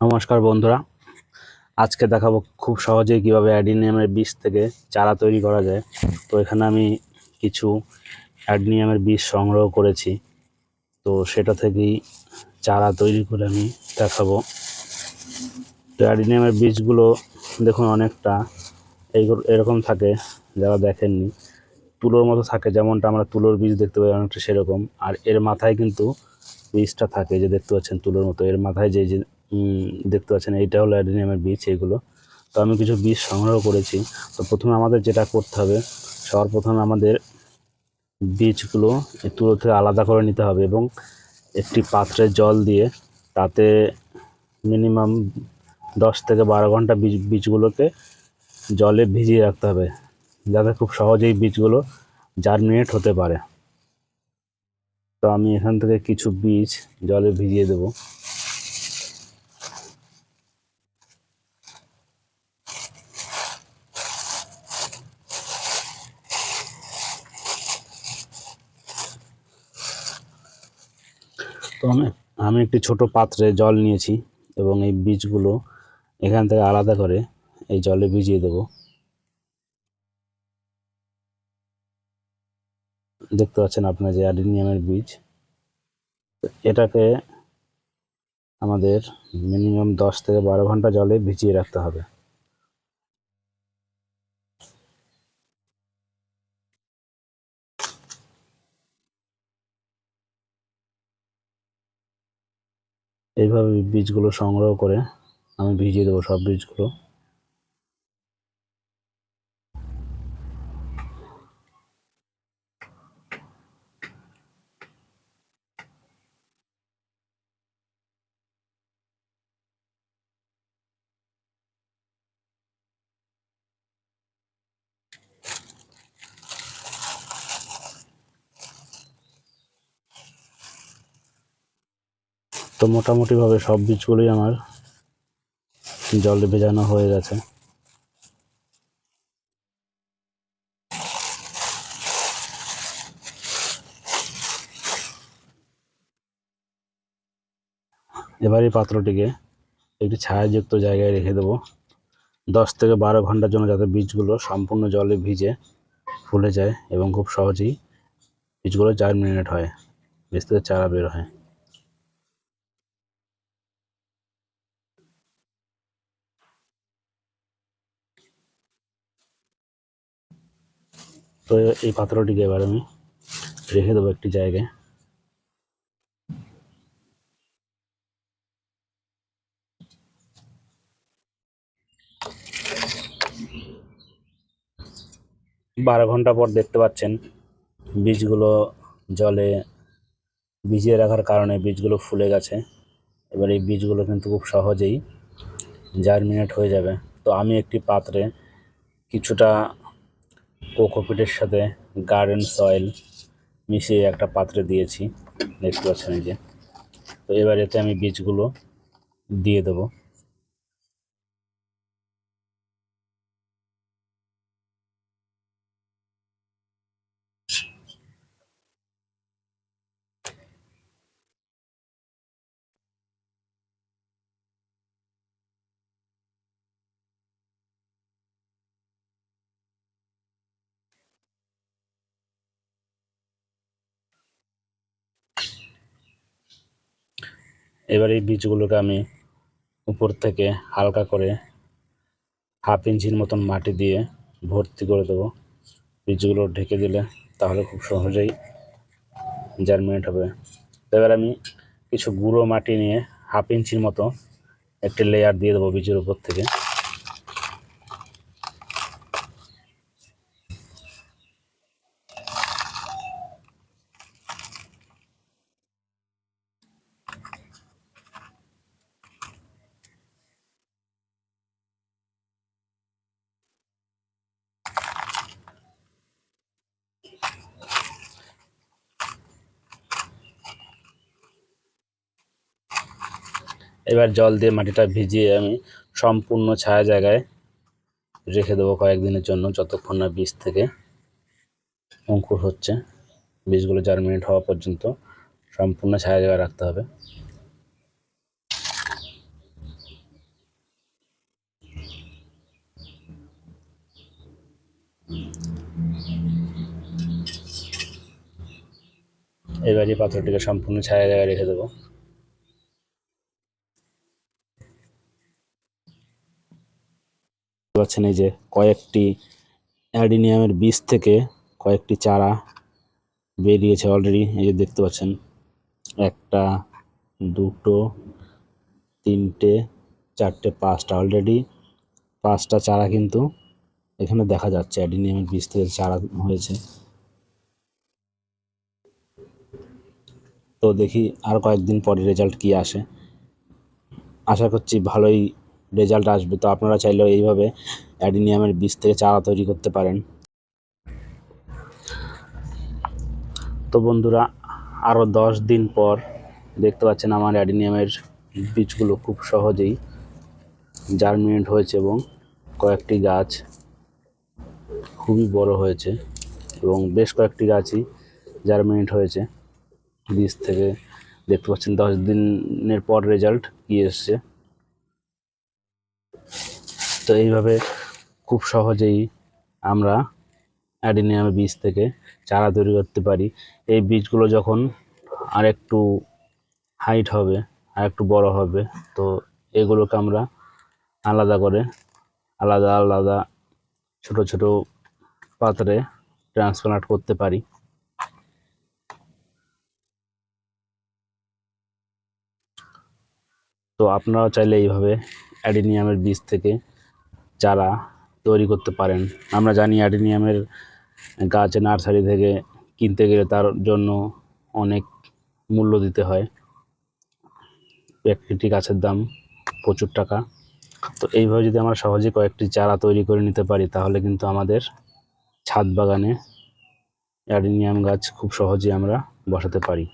নমস্কার বন্ধুরা। আজকে দেখাবো খুব সহজেই কীভাবে অ্যাডিনিয়ামের বীজ থেকে চারা তৈরি করা যায়। তো এখানে আমি কিছু অ্যাডিনিয়ামের বীজ সংগ্রহ করেছি। তো সেটা থেকেই চারা তৈরি করে আমি দেখাবো। তো অ্যাডিনিয়ামের বীজগুলো দেখুন অনেকটা এইগুলো এরকম থাকে, যারা দেখেননি। তুলোর মতো থাকে, যেমনটা আমরা তুলোর বীজ দেখতে পাই অনেকটা সেরকম। আর এর মাথায় কিন্তু বীজটা থাকে, যে দেখতে পাচ্ছেন তুলোর মতো। এর মাথায় যে দেখতে পাচ্ছেন, এইটা হলো অ্যাডিনিয়ামের বীজ, এইগুলো। তো আমি কিছু বীজ সংগ্রহ করেছি। তো প্রথমে আমাদের যেটা করতে হবে সবার প্রথমে আমাদের বীজগুলো তুলো থেকে আলাদা করে নিতে হবে এবং একটি পাত্রে জল দিয়ে তাতে মিনিমাম দশ থেকে বারো ঘণ্টা বীজ, বীজগুলোকে জলে ভিজিয়ে রাখতে হবে, যাতে খুব সহজেই বীজগুলো জার্মিনেট হতে পারে। তো আমি এখান থেকে কিছু বীজ জলে ভিজিয়ে দেবো। তো আমি আমি একটি ছোট পাত্রে জল নিয়েছি এবং এই বীজগুলো এখান থেকে আলাদা করে এই জলে ভিজিয়ে দেব। দেখতে পাচ্ছেন আপনার যে অ্যাডিনিয়ামের বীজ। এটাকে আমাদের মিনিমাম দশ থেকে বারো ঘণ্টা জলে ভিজিয়ে রাখতে হবে। এইভাবে বীজগুলো সংগ্রহ করে আমি ভিজিয়ে দেবো সব বীজগুলো। তো মোটামুটিভাবে সব বীজগুলোই আমার জলে ভেজানো হয়ে গেছে। এবার এই পাত্রটিকে একটি ছায়াযুক্ত জায়গায় রেখে দেবো। দশ থেকে বারো ঘণ্টার জন্য যাতে বীজগুলো সম্পূর্ণ জলে ভিজে ফুলে যায় এবং খুব সহজেই বীজগুলো চার মিনিট হয় বীজ থেকে চারা বের হয়। তো এই পাত্রটিকে এবার আমি রেখে দেবো একটি জায়গায়। বারো ঘণ্টা পর দেখতে পাচ্ছেন, বীজগুলো জলে ভিজিয়ে রাখার কারণে বীজগুলো ফুলে গেছে। এবার এই বীজগুলো কিন্তু খুব সহজেই জার্মিনেট হয়ে যাবে। তো আমি একটি পাত্রে কিছুটা কোকোপিটের সাথে গার্ডেন সয়েল মিশিয়ে একটা পাত্রে দিয়েছি, দেখতে পাচ্ছেন এই যে। তো এবার এতে আমি বীজগুলো দিয়ে দেবো। এবার এই বীজগুলোকে আমি উপর থেকে হালকা করে হাফ ইঞ্চির মতন মাটি দিয়ে ভর্তি করে দেবো। বীজগুলো ঢেকে দিলে তাহলে খুব সহজেই জার্মিনেট হবে। এবার আমি কিছু গুঁড়ো মাটি নিয়ে হাফ ইঞ্চির মতো একটি লেয়ার দিয়ে দেবো বীজের উপর থেকে। এবার জল দিয়ে মাটিটা ভিজিয়ে আমি সম্পূর্ণ ছায়া জায়গায় রেখে দেবো কয়েকদিনের জন্য, যতক্ষণ না বীজ থেকে অঙ্কুর হচ্ছে। বীজগুলো চার মিনিট হওয়া পর্যন্ত সম্পূর্ণ ছায়া জায়গায় রাখতে হবে। এবারে পাথরটিকে সম্পূর্ণ ছায়া জায়গায় রেখে দেবো। পাচ্ছেন এই যে কয়েকটি অ্যাডিনিয়ামের বীজ থেকে কয়েকটি চারা বেরিয়েছে অলরেডি এই যে দেখতে পাচ্ছেন। একটা, দুটো, তিনটে, চারটে, পাঁচটা অলরেডি পাঁচটা চারা কিন্তু এখানে দেখা যাচ্ছে, অ্যাডিনিয়ামের বীজ থেকে চারা হয়েছে। তো দেখি আর কয়েকদিন পরে রেজাল্ট কি আসে। আশা করছি ভালোই রেজাল্ট আসবে। তো আপনারা চাইলেও এইভাবে অ্যাডিনিয়ামের বীজ থেকে চারা তৈরি করতে পারেন। তো বন্ধুরা আরও দশ দিন পর দেখতে পাচ্ছেন আমার অ্যাডিনিয়ামের বীজগুলো খুব সহজেই জার্মিনেট হয়েছে এবং কয়েকটি গাছ খুবই বড় হয়েছে এবং বেশ কয়েকটি গাছই জার্মিনেট হয়েছে। বীজ থেকে দেখতে পাচ্ছেন দশ দিনের পর রেজাল্ট কি এসছে। তো এইভাবে খুব সহজেই আমরা অ্যাডিনিয়ামের বীজ থেকে চারা তৈরি করতে পারি। এই বীজগুলো যখন আর একটু হাইট হবে আর একটু বড় হবে, তো এগুলোকে আমরা আলাদা করে আলাদা আলাদা ছোট ছোট পাত্রে ট্রান্সপ্লান্ট করতে পারি। তো আপনারাও চাইলে এইভাবে অ্যাডিনিয়ামের বীজ থেকে চারা তৈরি করতে পারেন। আমরা জানি অ্যাডিনিয়ামের গাছ নার্সারি থেকে কিনতে গেলে তার জন্য অনেক মূল্য দিতে হয়। একটি গাছের দাম প্রচুর টাকা। তো এইভাবে যদি আমরা সহজে কয়েকটি চারা তৈরি করে নিতে পারি, তাহলে কিন্তু আমাদের ছাদ বাগানে অ্যাডিনিয়াম গাছ খুব সহজেই আমরা বসাতে পারি।